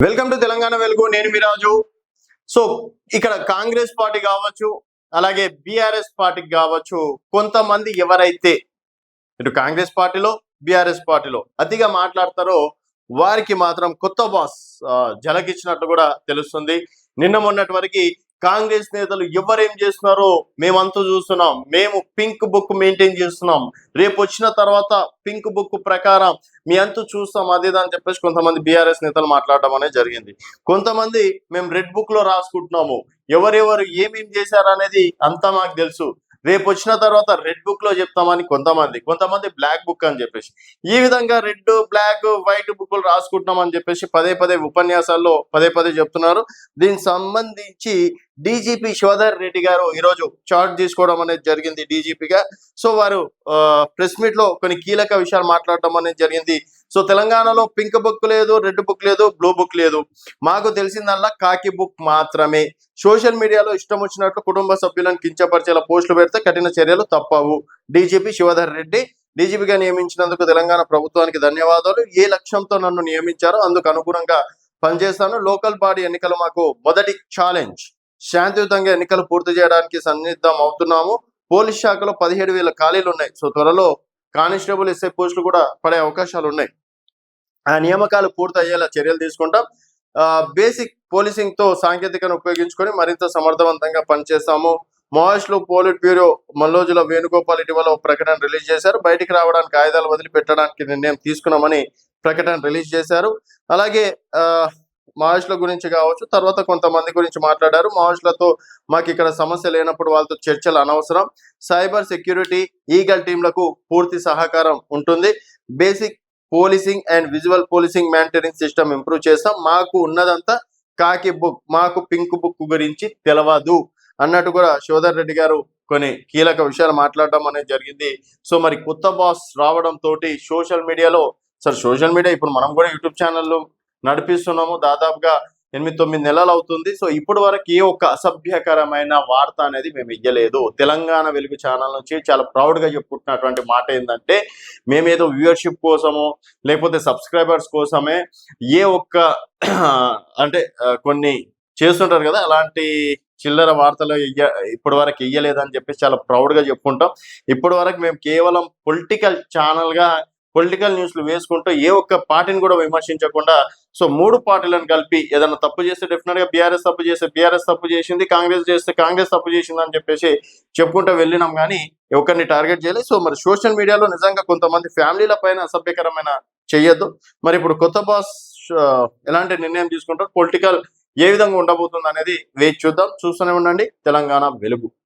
Welcome to Telangana వెలుగు నేను Miraju so ఇక్కడ కాంగ్రెస్ పార్టీ కావచ్చు అలాగే బీఆర్ఎస్ పార్టీకి కావచ్చు కొంతమంది ఎవరైతే ఇటు కాంగ్రెస్ పార్టీలో బీఆర్ఎస్ పార్టీలో అతిగా మాట్లాడతారో వారికి మాత్రం కొత్త బాస్ ఆ, జలకిచ్చినట్టు కూడా తెలుస్తుంది. నిన్న మొన్నటి వరకు కాంగ్రెస్ నేతలు ఎవరేం చేస్తున్నారో మేమంతా చూస్తున్నాం. మేము పింక్ బుక్ మెయింటైన్ చేస్తున్నాం. రేపు వచ్చిన తర్వాత పింక్ బుక్ ప్రకారం మీ అంతా చూస్తాం. అది అని చెప్పేసి కొంతమంది బీఆర్ఎస్ నేతలు మాట్లాడడం అనేది జరిగింది. కొంతమంది మేము రెడ్ బుక్లో రాసుకుంటున్నాము. ఎవరెవరు ఏమేం చేశారు అనేది అంతా మాకు తెలుసు. రేపు వచ్చిన తర్వాత రెడ్ బుక్లో చెప్తామని కొంతమంది కొంతమంది బ్లాక్ బుక్ అని చెప్పేసి. ఈ విధంగా రెడ్ బ్లాక్ వైట్ బుక్లు రాసుకుంటున్నాం అని చెప్పేసి పదే పదే ఉపన్యాసాల్లో పదే పదే చెప్తున్నారు. దీనికి సంబంధించి డీజీపీ శివధర్ రెడ్డి గారు ఈరోజు చార్జ్ తీసుకోవడం అనేది జరిగింది డీజీపీగా. సో వారు ప్రెస్ మీట్లో కొన్ని కీలక విషయాలు మాట్లాడడం అనేది జరిగింది. సో తెలంగాణలో పింక్ బుక్ లేదు రెడ్ బుక్ లేదు బ్లూ బుక్ లేదు. మాకు తెలిసిందల్లా కాకి బుక్ మాత్రమే. సోషల్ మీడియాలో ఇష్టం వచ్చినట్లు కుటుంబ సభ్యులను కించపరిచేలా పోస్టులు పెడితే కఠిన చర్యలు తప్పవు. డీజీపీ శివధర్ రెడ్డి డీజీపీగా నియమించినందుకు తెలంగాణ ప్రభుత్వానికి ధన్యవాదాలు. ఏ లక్ష్యంతో నన్ను నియమించారో అందుకు అనుగుణంగా పనిచేస్తాను. లోకల్ బాడీ ఎన్నికలు మాకు మొదటి ఛాలెంజ్ శాంతియుతంగా ఎన్నికలు పూర్తి చేయడానికి సన్నిద్ధం అవుతున్నాము పోలీస్ శాఖలో పదిహేడు వేల ఖాళీలు ఉన్నాయి. సో త్వరలో కానిస్టేబుల్ ఎస్ఐ పోస్టులు కూడా పడే అవకాశాలు ఉన్నాయి. ఆ నియామకాలు పూర్తి అయ్యేలా చర్యలు తీసుకుంటాం. బేసిక్ పోలీసింగ్తో సాంకేతికను ఉపయోగించుకొని మరింత సమర్థవంతంగా పనిచేస్తాము. మావోయిస్టులు పోలిట్ బ్యూరో మల్లోజుల వేణుగోపాల్ ఇటీవల ప్రకటన రిలీజ్ చేశారు. బయటికి రావడానికి ఆయుధాలు వదిలిపెట్టడానికి నిర్ణయం తీసుకున్నామని ప్రకటన రిలీజ్ చేశారు. అలాగే ఆ గురించి కావచ్చు తర్వాత కొంతమంది గురించి మాట్లాడారు. మావోయిస్టులతో మాకు ఇక్కడ సమస్య లేనప్పుడు వాళ్ళతో చర్చలు అనవసరం. సైబర్ సెక్యూరిటీ ఈగల్ టీంలకు పూర్తి సహకారం ఉంటుంది. Basic policing and visual policing monitoring system improve చేస్తాం. మాకు ఉన్నదంతా కాకి బుక్ మాకు పింక్ బుక్ గురించి తెలవదు అన్నట్టు కూడా శోధర్ రెడ్డి గారు కొన్ని కీలక విషయాలు మాట్లాడడం అనేది జరిగింది. సో మరి కొత్త బాస్ రావడం తోటి సోషల్ మీడియాలో సార్ సోషల్ మీడియా ఇప్పుడు మనం కూడా యూట్యూబ్ ఛానల్లో నడిపిస్తున్నాము. దాదాపుగా ఎనిమిది తొమ్మిది నెలలు అవుతుంది సో ఇప్పటి వరకు ఏ ఒక్క అసభ్యకరమైన వార్త అనేది మేము ఇవ్వలేదు తెలంగాణ వెలుగు ఛానల్ నుంచి చాలా ప్రౌడ్గా చెప్పుకుంటున్నటువంటి మాట ఏంటంటే మేమేదో వ్యూవర్షిప్ కోసము లేకపోతే సబ్స్క్రైబర్స్ కోసమే ఏ ఒక్క అంటే కొన్ని చేస్తుంటారు కదా అలాంటి చిల్లర వార్తలు ఇయ్య ఇప్పటి వరకు ఇయ్యలేదని చెప్పేసి చాలా ప్రౌడ్గా చెప్పుకుంటాం. ఇప్పటి వరకు మేము కేవలం పొలిటికల్ ఛానల్గా పొలిటికల్ న్యూస్లు వేసుకుంటూ ఏ ఒక్క పార్టీని కూడా విమర్శించకుండా సో మూడు పార్టీలను కలిపి ఏదైనా తప్పు చేస్తే డెఫినెట్గా బీఆర్ఎస్ తప్పు చేస్తే బీఆర్ఎస్ తప్పు చేసింది కాంగ్రెస్ చేస్తే కాంగ్రెస్ తప్పు చేసింది అని చెప్పేసి చెప్పుకుంటూ వెళ్ళినాం కానీ ఒకరిని టార్గెట్ చేయలేదు. సో మరి సోషల్ మీడియాలో నిజంగా కొంతమంది ఫ్యామిలీల పైన అసభ్యకరమైన చెయ్యొద్దు మరి ఇప్పుడు కొత్త బాస్ ఎలాంటి నిర్ణయం తీసుకుంటారు? పొలిటికల్ ఏ విధంగా ఉండబోతుంది అనేది వేచి చూద్దాం. చూస్తూనే ఉండండి. తెలంగాణ వెలుగు.